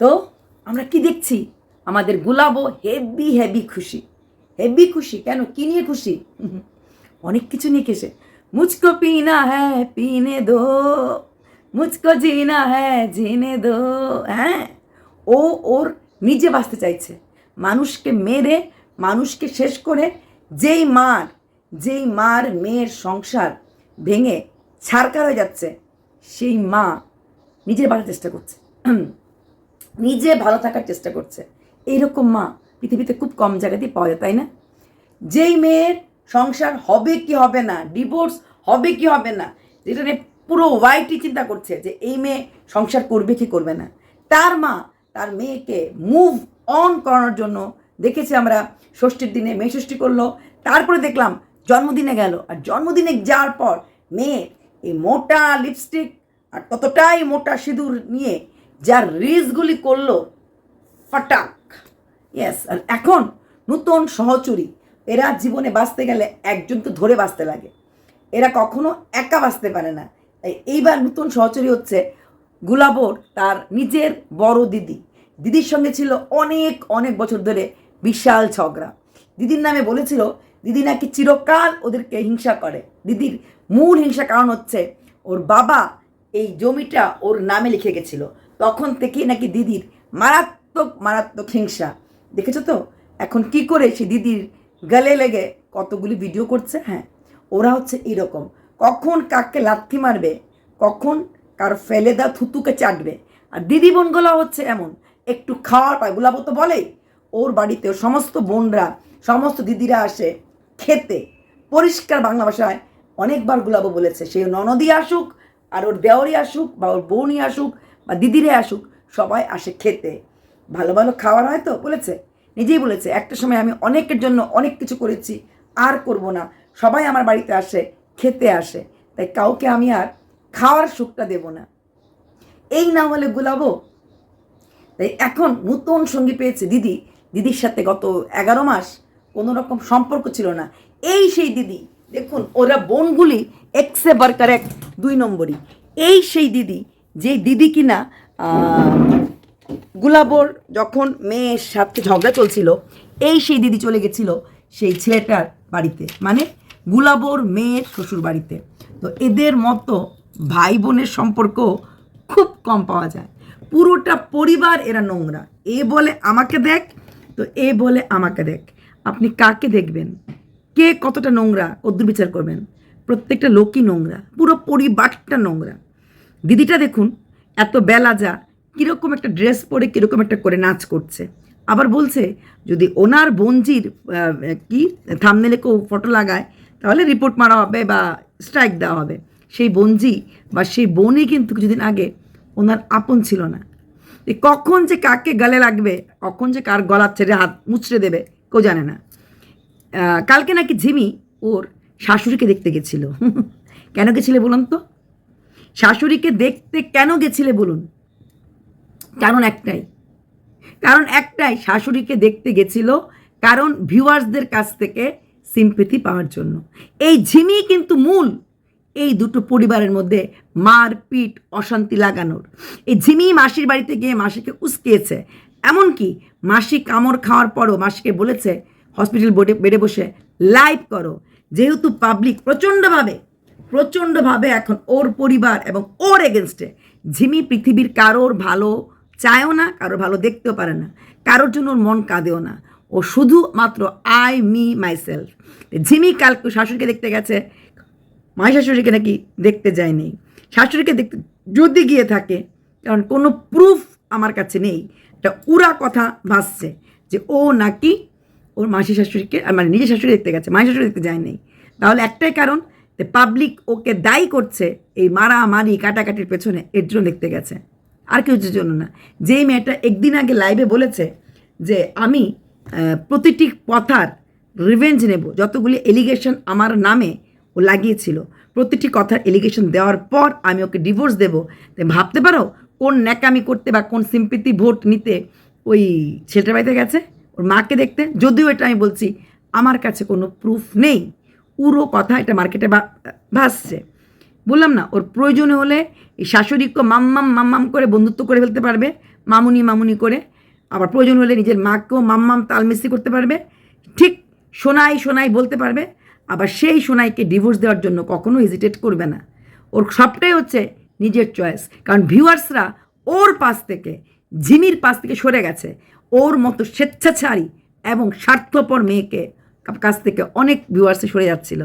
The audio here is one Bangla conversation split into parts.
তো আমরা কি দেখছি? আমাদের গুলাবো হেভি হেভি খুশি। হেভি খুশি? কেন? কি নিয়ে খুশি? অনেক কিছু নিয়ে খেসে মুঝকো পিনা হ্যাঁ পিনে দো। মুঝকো জিনা হ্যাঁ জিনে দো। হ্যাঁ? ও ওর নিজে বাঁচতে চাইছে। মানুষকে মেরে, মানুষকে শেষ করে যেই মার যেই মার মেয়ের সংসার ভেঙে ছাড়কার হয়ে যাচ্ছে, সেই মা নিজের বাঁচার চেষ্টা করছে। নিজে ভালো থাকার চেষ্টা করছে। এইরকম মা পৃথিবীতে খুব কম জায়গাতেই পাওয়া যায়, তাই না? যেই মেয়ের সংসার হবে কি হবে না ডিভোর্স হবে কি হবে না, যেটা পুরো ওয়াইটি চিন্তা করছে যে এই মেয়ে সংসার করবে কি করবে না। তার মা, তার মেয়েকে মুভ অন করানোর জন্য দেখেছি আমরা, ষষ্ঠীর দিনে মেয়ে ষষ্ঠী করল, তারপরে দেখলাম জন্মদিনে গেল। আর জন্মদিনে যাওয়ার পর মেয়ে এই মোটা লিপস্টিক আর ততটাই মোটা সিঁদুর নিয়ে যার রিলসগুলি করল, ফাটাক। ইয়েস আর এখন নতুন সহচরী। এরা জীবনে বাঁচতে গেলে একজনকে ধরে বাঁচতে লাগে। এরা কখনো একা বাঁচতে পারে না। তাই এইবার নতুন সহচরী হচ্ছে গুলাবর, তার নিজের বড় দিদি। দিদির সঙ্গে ছিল অনেক অনেক বছর ধরে বিশাল ঝগড়া। দিদির নামে বলেছিল, দিদি নাকি চিরকাল ওদেরকে হিংসা করে। দিদির মূল হিংসা কারণ হচ্ছে, ওর বাবা এই জমিটা ওর নামে লিখে গেছিল। তখন থেকেই নাকি দিদির মারাত্মক মারাত্মক হিংসা। দেখেছ তো? এখন কি করে সে দিদির গালে লেগে কতগুলি ভিডিও করছে? হ্যাঁ ওরা হচ্ছে এরকম। কখন কাককে লাথি মারবে? কখন কার ফেলে দেওয়া থুতুকে চাটবে? আর দিদি বোনগুলো হচ্ছে এমন, একটু খাওয়ার পায়। গুলাবো তো বলেই, ওর বাড়িতে সমস্ত বোনরা, সমস্ত দিদিরা আসে খেতে। পরিষ্কার বাংলা ভাষায় অনেকবার গুলাবো বলেছে। সে ননদি আসুক, আর ওর দেওয়ারি আসুক, বা ওর বোনই আসুক বা দিদিরে আসুক, সবাই আসে খেতে। ভালো ভালো খাওয়ার হয় তো, বলেছে। নিজেই বলেছে, একটা সময় আমি অনেকের জন্য অনেক কিছু করেছি, আর করব না। সবাই আমার বাড়িতে আসে, খেতে আসে। তাই কাউকে আমি আর খাওয়ার সুখটা দেব না। এই না হলে গুলাবো তাই এখন নতুন সঙ্গী পেয়েছে দিদি। দিদির সাথে গত এগারো মাস কোনো রকম সম্পর্ক ছিল না। এই সেই দিদি, দেখুন, ওরা বোনগুলি এক্সে বার্কার এক দুই নম্বরই। এই সেই দিদি যে দিদি কিনা গুলাবর যখন মেয়ের সাথে ঝগড়া চলছিল, এই সেই দিদি চলে গেছিল সেই ছেলেটার বাড়িতে মানে গুলাবর মেয়ের শ্বশুর বাড়িতে। তো এদের মতো ভাই বোনের সম্পর্ক খুব কম পাওয়া যায়। পুরোটা পরিবার এরা নোংরা। এ বলে আমাকে দেখ, তো এ বলে আমাকে দেখ। আপনি কাকে দেখবেন? কে কতটা নোংরা কদ্দুর বিচার করবেন? প্রত্যেকটা লোকই নোংরা। পুরো পরিবারটা নোংরা। দিদিটা দেখুন, এত বেলা যা, কীরকম একটা ড্রেস পরে কীরকম একটা করে নাচ করছে। আবার বলছে, যদি ওনার বঞ্জির কি থামনেলে কেউ ফটো লাগায়, তাহলে রিপোর্ট মারা হবে বা স্ট্রাইক দেওয়া হবে। সেই বঞ্জি বা সেই বোনই কিন্তু কিছুদিন আগে ওনার আপন ছিল না। কখন যে কাকে গালে লাগবে, কখন যে কার গলার ছেড়ে হাত মুচড়ে দেবে, কেউ জানে না। কালকে নাকি ঝিমি ওর শাশুড়িকে দেখতে গেছিল। কেন গেছিলে বলুন তো? শাশুড়িকে দেখতে কেন গেছিলে বলুন? কারণ একটাই। কারণ একটাই, শাশুড়িকে দেখতে গেছিল কারণ ভিউয়ার্সদের কাছ থেকে সিম্পেথি পাওয়ার জন্য। এই ঝিমি কিন্তু মূল এই দুটো পরিবারের মধ্যে মারপিট, অশান্তি লাগানোর। এই ঝিমি মাসির বাড়িতে গিয়ে মাসিকে উস্কিয়েছে। এমনকি মাসি কামড় খাওয়ার পরও মাসিকে বলেছে, হসপিটাল বোর্ডে বেডে বসে লাইভ করো। যেহেতু পাবলিক প্রচণ্ডভাবে প্রচণ্ডভাবে এখন ওর পরিবার এবং ওর এগেনস্টে ঝিমি পৃথিবীর কারোর ভালো চায়ও না, কারোর ভালো দেখতেও পারে না। কারোর জন্য ওর মন কাঁদেও না। ও শুধুমাত্র আই মি মাইসেলফ ঝিমি কালকে শাশুড়িকে দেখতে গেছে। মাই শাশুড়িকে নাকি দেখতে যায়নি। শাশুড়িকে দেখতে যদি গিয়ে থাকে, কারণ কোনো প্রুফ আমার কাছে নেই। একটা উড়া কথা ভাসছে যে ও নাকি ওর মাসি শাশুড়িকে মানে নিজের শাশুড়ি দেখতে গেছে মায়ের শাশুড়ি দেখতে যায়নি। তাহলে একটাই কারণ পাবলিক ওকে দায়ী করছে এই মারামারি কাটাকাটির পেছনে, এর জন্য দেখতে গেছে। আর কিছুর জন্য না। যেই মেয়েটা একদিন আগে লাইভে বলেছে যে, আমি প্রতিটি কথার রিভেঞ্জ নেব। যতগুলি এলিগেশন আমার নামে ও লাগিয়েছিল, প্রতিটি কথার এলিগেশন দেওয়ার পর আমি ওকে ডিভোর্স দেবো। তো ভাবতে পারো কোন ন্যাকামি করতে বা কোন সিম্পিতি ভোট নিতে ওই ছেলেটার বাড়িতে গেছে, ওর মাকে দেখতে। যদিও এটা আমি বলছি, আমার কাছে কোনো প্রুফ নেই। পুরো কথা এটা মার্কেটে ভাসছে। বললাম না, ওর প্রয়োজন হলে এই শাশুড়িকে মাম্মাম মাম্মাম করে বন্ধুত্ব করে ফেলতে পারবে, মামুনি মামুনি করে। আবার প্রয়োজন হলে নিজের মাকেও মাম্মাম তালমিস্ত্রি করতে পারবে। ঠিক সোনাই সোনাই বলতে পারবে, আবার সেই সোনাইকে ডিভোর্স দেওয়ার জন্য কখনো হেজিটেট করবে না। ওর সবটাই হচ্ছে নিজের চয়েস কারণ ভিউয়ার্সরা ওর পাশ থেকে, জিমির পাশ থেকে সরে গেছে। ওর মতো স্বেচ্ছাচারী এবং স্বার্থপর মেয়েকে কাছ থেকে অনেক ভিউয়ার্সে সরে যাচ্ছিল।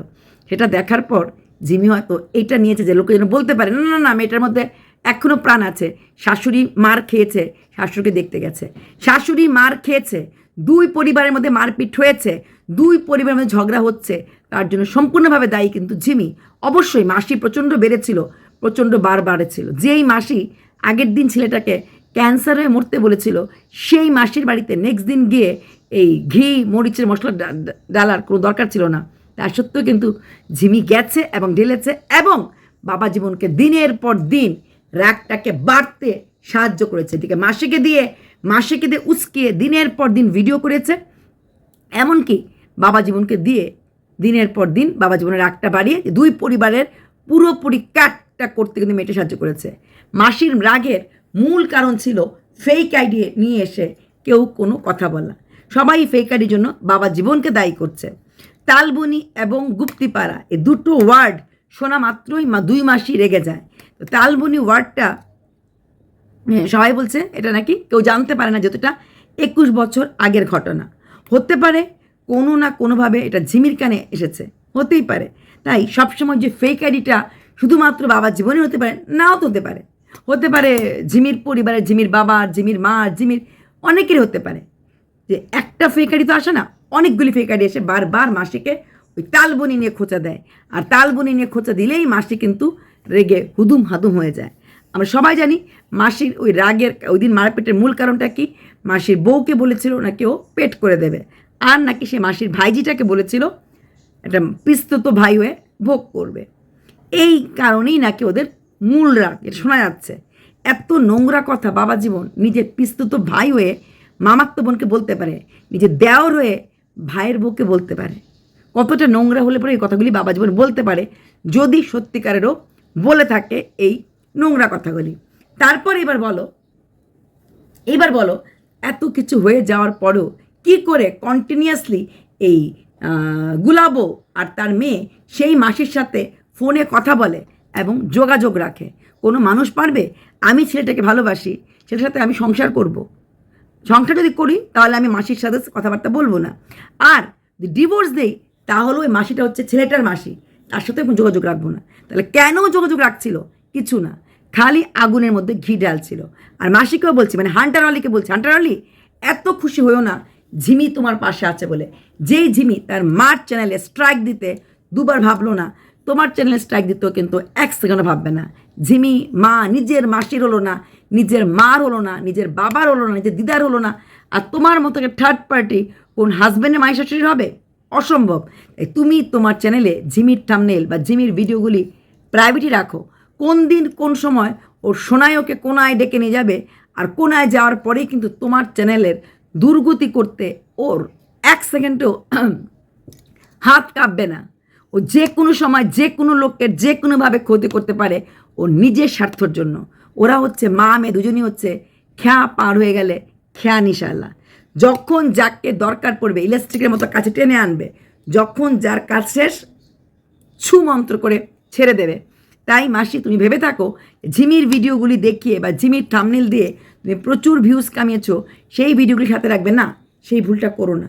সেটা দেখার পর জিমি হয়তো এইটা নিয়েছে যে লোকে যেন বলতে পারে, না না না, মেয়েটার মধ্যে এখনও প্রাণ আছে। শাশুড়ি মার খেয়েছে, শাশুড়িকে দেখতে গেছে। শাশুড়ি মার খেয়েছে, দুই পরিবারের মধ্যে মারপিট হয়েছে, দুই পরিবারের মধ্যে ঝগড়া হচ্ছে। তার জন্য সম্পূর্ণভাবে দায়ী কিন্তু জিমি। অবশ্যই মাসি প্রচণ্ড বেড়েছিল, প্রচণ্ড বার বাড়েছিল যেই মাসি আগের দিন ছেলেটাকে ক্যান্সার হয়ে মরতে বলেছিল। সেই মাসির বাড়িতে নেক্সট দিন গিয়ে এই ঘি, মরিচের মশলা ডালার কোনো দরকার ছিল না। তা সত্ত্বেও কিন্তু ঝিমি গেছে এবং ঢেলেছে এবং বাবা জীবনকে দিনের পর দিন রাগটাকে বাড়তে সাহায্য করেছে। এদিকে মাসিকে দিয়ে মাসিকে দিয়ে উস্কিয়ে দিনের পর দিন ভিডিও করেছে। এমনকি বাবা জীবনকে দিয়ে দিনের পর দিন বাবা জীবনের রাগটা বাড়িয়ে দুই পরিবারের পুরোপুরি কাটটা করতে কিন্তু মেয়েটা সাহায্য করেছে। মাসির রাগের মূল কারণ ছিল ফেক আইডি নিয়ে এসে কেউ কোনো কথা বলা। সবাই ফেক আইডির জন্য বাবা জীবনকে দায়ী করছে। তালবনি এবং গুপ্তিপাড়া এই দুটো ওয়ার্ড শোনা মাত্রই মা দুই মাসই রেগে যায়। তো তালবনি ওয়ার্ডটা সবাই বলছে, এটা নাকি কেউ জানতে পারে না যতটা একুশ বছর আগের ঘটনা। হতে পারে কোনো না কোনোভাবে এটা ঝিমির কানে এসেছে। হতেই পারে। তাই সবসময় যে ফেক আইডিটা শুধুমাত্র বাবার জীবনে হতে পারে, নাও তো হতে পারে। হতে পারে ঝিমির পরিবারের ঝিমির বাবার ঝিমির মা ঝিমির অনেকেরই হতে পারে। যে একটা ফেক আইডি তো আসে না, অনেকগুলি ফেক আইডি এসে বারবার মাসিকে ওই তালবনি নিয়ে খোঁচা দেয়। আর তালবনি নিয়ে খোঁচা দিলেই মাসি কিন্তু রেগে হুদুম হাদুম হয়ে যায়। আমরা সবাই জানি মাসির ওই রাগের, ওই দিন মারপিটের মূল কারণটা কি? মাসির বউকে বলেছিল নাকি ও পেট করে দেবে। আর নাকি সে মাসির ভাইজিটাকে বলেছিল, একটা পিস্তত ভাই হয়ে ভোগ করবে। এই কারণেই নাকি ওদের মূল রাগ, এটা শোনা যাচ্ছে। এত নোংরা কথা বাবা জীবন নিজের পিস্তুত ভাই হয়ে মামাত্ম বোনকে বলতে পারে, নিজের দেওর হয়ে ভাইয়ের বউকে বলতে পারে। কতটা নোংরা হলে পরে এই কথাগুলি বাবা জীবন বলতে পারে, যদি সত্যিকারেরও বলে থাকে এই নোংরা কথাগুলি। তারপর এবার বলো এবার বলো, এত কিছু হয়ে যাওয়ার পরেও কি করে কন্টিনিউয়াসলি এই গুলাবো আর তার মেয়ে সেই মাসির সাথে ফোনে কথা বলে? এবং যোগাযোগ রাখে। কোনো মানুষ পারবে, আমি ছেলেটাকে ভালোবাসি সেটার সাথে আমি সংসার করব। সংসার যদি করি, তাহলে আমি মাসির সাথে কথাবার্তা বলব না। আর ডিভোর্স দেই, তাহলে ওই মাসিটা হচ্ছে ছেলেটার মাসি, তার সাথে কোনো যোগাযোগ রাখব না। তাহলে কেন যোগাযোগ রাখছিল? কিছু না। খালি আগুনের মধ্যে ঘি ডালছিল আর মাসিকেও বলছি মানে হান্টার আলীকে বলছি হান্টার আলী, এত খুশি হয়েও না, ঝিমি তোমার পাশে আছে বলে। যেই ঝিমি তার মার চ্যানেলে স্ট্রাইক দিতে দুবার ভাবলো না। তোমার চ্যানেলে স্ট্রাইক দিতেও কিন্তু এক সেকেন্ডও ভাববে না। ঝিমি মা নিজের মাসির হলো না, নিজের মার হলো না, নিজের বাবার হলো না, নিজের দিদার হলো না। আর তোমার মতো থার্ড পার্টি কোন হাজব্যান্ডের মায়ের শাশুড়ি হবে? অসম্ভব। তুমি তোমার চ্যানেলে ঝিমির থামনেল বা ঝিমির ভিডিওগুলি প্রাইভেটই রাখো। কোন দিন, কোন সময় ওর সোনায় ওকে কোনায় ডেকে নিয়ে যাবে আর কোনায় যাওয়ার পরেই কিন্তু তোমার চ্যানেলের দুর্গতি করতে ওর এক সেকেন্ডও হাত কাঁপবে না। ও যে কোনো সময় যে কোনো লোকের যে কোনোভাবে ক্ষতি করতে পারে ও নিজের স্বার্থর জন্য। ওরা হচ্ছে মা, মেয়ে দুজনই হচ্ছে খেয়া পার হয়ে গেলে খেয়া নিশাল্লা যখন যাকে দরকার পড়বে ইলেকট্রিকের মতো কাছে টেনে আনবে, যখন যার কাজ শেষ, ছু মন্ত্র করে ছেড়ে দেবে। তাই মাসি, তুমি ভেবে থাকো, ঝিমির ভিডিওগুলি দেখিয়ে বা ঝিমির থামনেল দিয়ে তুমি প্রচুর ভিউজ কামিয়েছো, সেই ভিডিওগুলি সাথে রাখবে না, সেই ভুলটা করো না।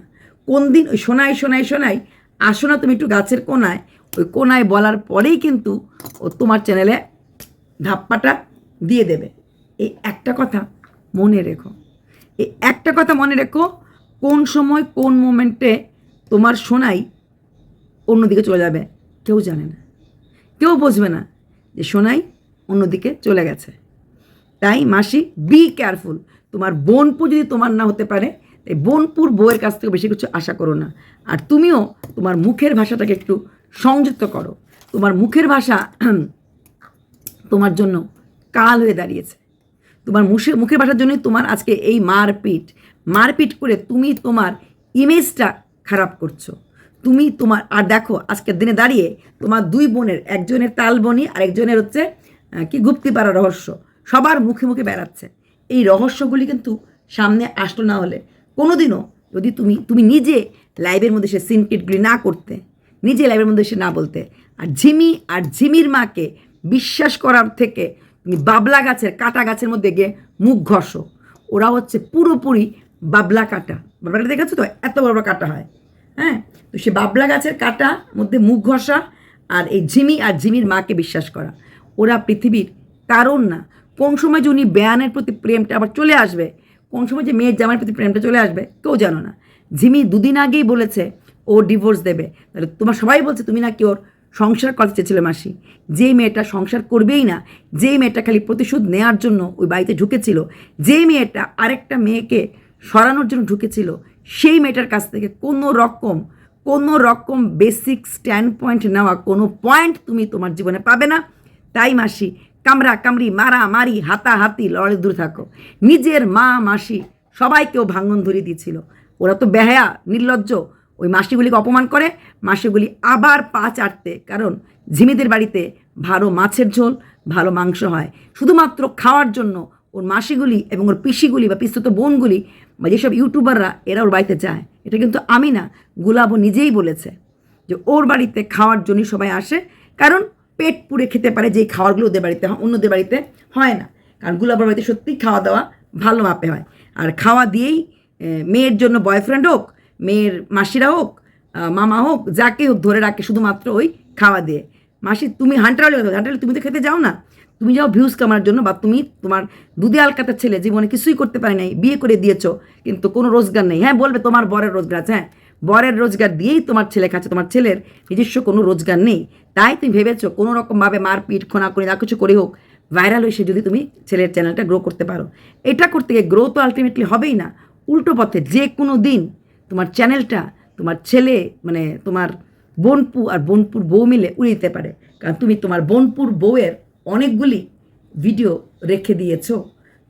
কোন দিন ওই শোনায় শোনায় শোনায় আসো না তুমি একটু গাছের কোনায়। ওই কোনায় বলার পরেই কিন্তু ও তোমার চ্যানেলে ধাপ্পাটা দিয়ে দেবে। এই একটা কথা মনে রেখো। এই একটা কথা মনে রেখো, কোন সময় কোন মোমেন্টে তোমার সোনাই অন্যদিকে চলে যাবে, কেউ জানে না। কেউ বুঝবে না যে সোনাই অন্যদিকে চলে গেছে। তাই মাসি বি কেয়ারফুল তোমার বোনপুর যদি তোমার না হতে পারে তাই বোনপুর বউয়ের কাছ থেকে বেশি কিছু আশা করো না। আর তুমিও তোমার মুখের ভাষাটাকে একটু সংযুক্ত করো। তোমার মুখের ভাষা তোমার জন্য কাল হয়ে দাঁড়িয়েছে। তোমার মুখের মুখের ভাষার জন্যই তোমার আজকে এই মারপিট। মারপিট করে তুমি তোমার ইমেজটা খারাপ করছ। তুমি তোমার, আর দেখো, আজকের দিনে দাঁড়িয়ে তোমার দুই বোনের, একজনের তালবনি আর একজনের হচ্ছে কি গুপ্তিপাড়া রহস্য। সবার মুখে মুখে বেড়াচ্ছে। এই রহস্যগুলি কিন্তু সামনে আসলো না হলে কোনোদিনও যদি তুমি তুমি নিজে লাইভের মধ্যে সে সিনকেটগুলি না করতে, নিজে লাইভের মধ্যে সে না বলতে, আর ঝিমি, আর ঝিমির মাকে বিশ্বাস করার থেকে তুমি বাবলা গাছের কাটা গাছের মধ্যে গিয়ে মুখ ঘষো। ওরা হচ্ছে পুরোপুরি বাবলা কাটা। বাবলা কাটা দেখেছ তো? এত বড় বড় কাটা হয়। হ্যাঁ? তো সে বাবলা গাছের কাটা মধ্যে মুখ ঘষা আর এই ঝিমি আর ঝিমির মাকে বিশ্বাস করা। ওরা পৃথিবীর কারণ না। কোন সময় যে উনি বেয়ানের প্রতি প্রেমটা আবার চলে আসবে কোন সময় যে মেয়ের জামার প্রতি প্রেমটা চলে আসবে, কেউ জানো না। ঝিমি দুদিন আগেই বলেছে, ও ডিভোর্স দেবে। তাহলে তোমার সবাই বলছে, তুমি নাকি ওর সংসার করতে চেয়েছিল মাসি। যেই মেয়েটা সংসার করবেই না, যেই মেয়েটা খালি প্রতিশোধ নেওয়ার জন্য ওই বাড়িতে ঢুকেছিল, যেই মেয়েটা আরেকটা মেয়েকে সরানোর জন্য ঢুকেছিল, সেই মেয়েটার কাছ থেকে কোনো রকম কোনো রকম বেসিক স্ট্যান্ড পয়েন্ট নেওয়া কোনো পয়েন্ট তুমি তোমার জীবনে পাবে না। তাই মাসি কামরা কামড়ি মারা মারি হাতা হাতি লড়াই দূরে থাকো। নিজের মা, মাসি সবাইকেও ভাঙন ধরিয়ে দিয়েছিল। ওরা তো বেহায়া, নির্লজ্জ। ওই মাসিগুলিকে অপমান করে, মাসিগুলি আবার পা চাটতে। কারণ ঝিমিদের বাড়িতে ভালো মাছের ঝোল, ভালো মাংস হয়। শুধুমাত্র খাওয়ার জন্য ওর মাসিগুলি এবং ওর পিসিগুলি বা পিস্তুত বোনগুলি বা যেসব ইউটিউবাররা এরা ওর বাড়িতে যায়, এটা কিন্তু আমি না, গুলাবো নিজেই বলেছে যে ওর বাড়িতে খাওয়ার জন্যই সবাই আসে। কারণ পেট পুড়ে খেতে পারে যেই খাওয়ারগুলো ওদের বাড়িতে হয়, অন্যদের বাড়িতে হয় না। কারণ গুলাবার বাড়িতে সত্যিই খাওয়া দাওয়া ভালো মাপে হয়। আর খাওয়া দিয়েই মেয়ের জন্য বয়ফ্রেন্ড হোক, মেয়ের মাসিরা হোক মামা হোক, যাকে হোক ধরে রাখে শুধুমাত্র ওই খাওয়া দিয়ে। মাসি, তুমি হান্টার হান্টার তুমি তো খেতে যাও না। তুমি যাও ভিউজ কামার জন্য বা তুমি তোমার দুধে আলকাতার ছেলে, জীবনে কিছুই করতে পারে নাই, বিয়ে করে দিয়েছ, কিন্তু কোনো রোজগার নেই। হ্যাঁ বলবে তোমার বরের রোজগার আছে হ্যাঁ। বরের রোজগার দিয়েই তোমার ছেলে খাচ্ছে, তোমার ছেলের নিজস্ব কোনো রোজগার নেই। তাই তুমি ভেবেছো কোনো রকমভাবে মারপিট খোনা করে যা কিছু করে হোক ভাইরাল হয়ে সে যদি তুমি ছেলের চ্যানেলটা গ্রো করতে পারো। এটা করতে গিয়ে গ্রো তো আলটিমেটলি হবেই না। উল্টো পথে যে কোনো দিন তোমার চ্যানেলটা তোমার ছেলে মানে তোমার বোনপু আর বোনপুর বউ মিলে উড়ে দিতে পারে। কারণ তুমি তোমার বোনপুর বউয়ের অনেকগুলি ভিডিও রেখে দিয়েছ।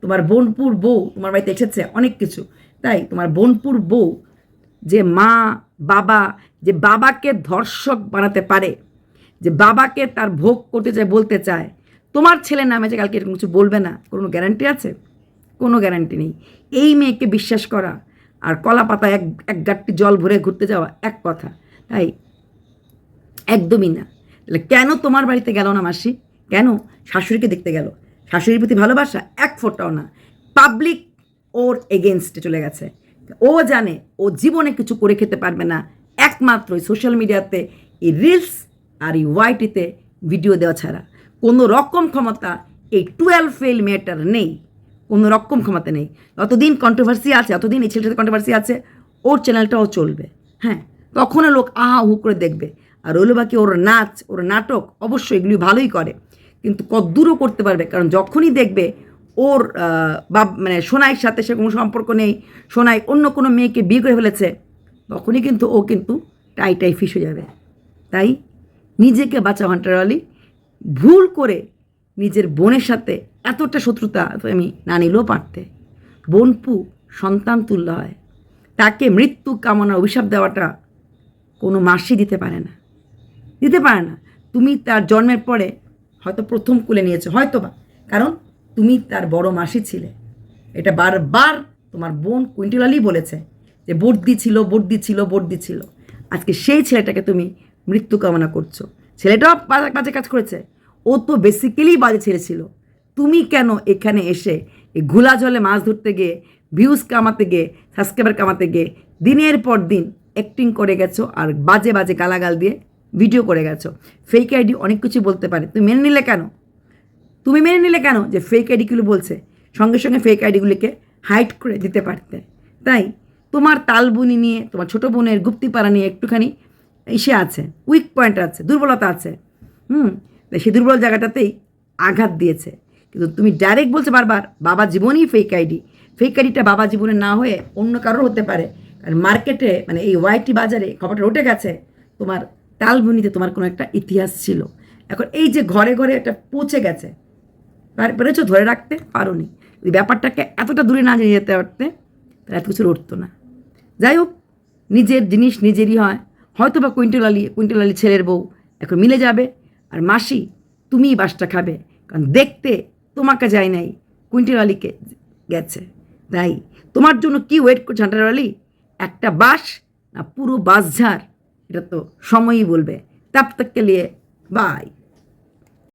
তোমার বোনপুর বউ তোমার বাড়িতে এসেছে অনেক কিছু। তাই তোমার বোনপুর বউ যে মা, বাবা, যে বাবাকে ধর্ষক বানাতে পারে, যে বাবাকে তার ভোগ করতে চায়, বলতে চায়, তোমার ছেলের নামে যে কালকে এরকম কিছু বলবে না, কোনো গ্যারান্টি আছে? কোনো গ্যারান্টি নেই। এই মেয়েকে বিশ্বাস করা আর কলা পাতা এক এক গাঁটটি জল ভরে ঘুরতে যাওয়া এক কথা। তাই একদমই না। তাহলে কেন তোমার বাড়িতে গেল না মাসি? কেন? শাশুড়িকে দেখতে গেল। শাশুড়ির প্রতি ভালোবাসা এক ফোটাও না। পাবলিক ওর এগেনস্টে চলে গেছে। ও জানে ও জীবনে কিছু করে খেতে পারবে না। একমাত্র সোশ্যাল মিডিয়াতে এই রিলস আর এই ওয়াইটিতে ভিডিও দেওয়া ছাড়া। কোনো রকম ক্ষমতা এই টুয়েলভ ফেল মেয়েটার নেই। কোনো রকম ক্ষমতা নেই। যতদিন কন্ট্রোভার্সি আছে ততদিন এই ছেলেটাতে কন্ট্রোভার্সি আছে, ওর চ্যানেলটাও চলবে। হ্যাঁ তখনও লোক আহা হু করে দেখবে। আর ওগুলো বাকি ওর নাচ, ওর নাটক অবশ্যই এগুলি ভালোই করে। কিন্তু কদ্দূরও করতে পারবে। কারণ যখনই দেখবে ওর বাব মানে সোনাইয়ের সাথে সে কোনো সম্পর্ক নেই। সোনাই অন্য কোনো মেয়েকে বিয়ে করে ফেলেছে। তখনই কিন্তু ও কিন্তু টাই টাই ফিস হয়ে যাবে। তাই নিজেকে বাঁচাও হান্টার আলী ভুল করে নিজের বোনের সাথে এতটা শত্রুতা আমি না নিলেও পারতে। বোনপু সন্তান তুল্য হয়। তাকে মৃত্যু কামনা অভিশাপ দেওয়াটা কোনো মাসি দিতে পারে না। দিতে পারে না। তুমি তার জন্মের পরে হয়তো প্রথম কুলে নিয়েছো হয়তো বা কারণ তুমি তার বড় মাসি ছিলে। এটা বারবার তোমার বোন কুইন্টিলালি বলেছে যে, বর্দি ছিল বর্দি ছিল বর্দি ছিল। আজকে সেই ছেলেটাকে তুমি মৃত্যু কামনা করছ। ছেলেটাও বাজে কাজ করেছে। ও তো বেসিক্যালি বাজে ছেলে ছিল। তুমি কেন এখানে এসে এই ঘোলা জলে মাছ ধরতে গিয়ে ভিউজ কামাতে গিয়ে সাবস্ক্রাইবার কামাতে গিয়ে, দিনের পর দিন অ্যাক্টিং করে গেছো আর বাজে বাজে গালাগাল দিয়ে ভিডিও করে গেছো? ফেক আইডি অনেক কিছু বলতে পারে। তুমি মেনে নিলে কেন? তুমি মেনে নিলে কেন যে ফেক আইডিগুলো বলছে? সঙ্গে সঙ্গে ফেক আইডিগুলিকে হাইড করে দিতে পারতে। তাই তোমার তালবুনি নিয়ে, তোমার ছোটো বোনের গুপ্তিপাড়া নিয়ে একটুখানি ইসে আছে উইক পয়েন্ট আছে, দুর্বলতা আছে। হুম, তাই সেই দুর্বল জায়গাটাতেই আঘাত দিয়েছে। কিন্তু তুমি ডাইরেক্ট বলছো বারবার, বাবা জীবনই ফেক আইডি ফেক আইডিটা বাবা জীবনে না হয়ে অন্য কারোর হতে পারে। কারণ মার্কেটে মানে এই ওয়াইটি বাজারে খবরটা উঠে গেছে, তোমার তালবুনিতে তোমার কোনো একটা ইতিহাস ছিল। এখন এই যে ঘরে ঘরে একটা পৌঁছে গেছে পেরেছ, ধরে রাখতে পারোনি। যদি ব্যাপারটাকে এতটা দূরে না নিয়ে যেতে পারতে, তাহলে এত কিছু উঠতো না। যাই হোক, নিজের জিনিস নিজেরই হয়। হয়তো বা কুইন্টাল আলি কুইন্টাল আলি ছেলের বউ এখন মিলে যাবে, আর মাসি তুমিই বাসটা খাবে, কারণ দেখতে তোমাকে যায় নাই, কুইন্টাল আলীকে গেছে। তাই তোমার জন্য কি ওয়েট করছে হাঁটারওয়ালি একটা বাস না পুরো বাস ঝাড় এটা তো সময়ই বলবে। তব তক কে লিয়ে বাই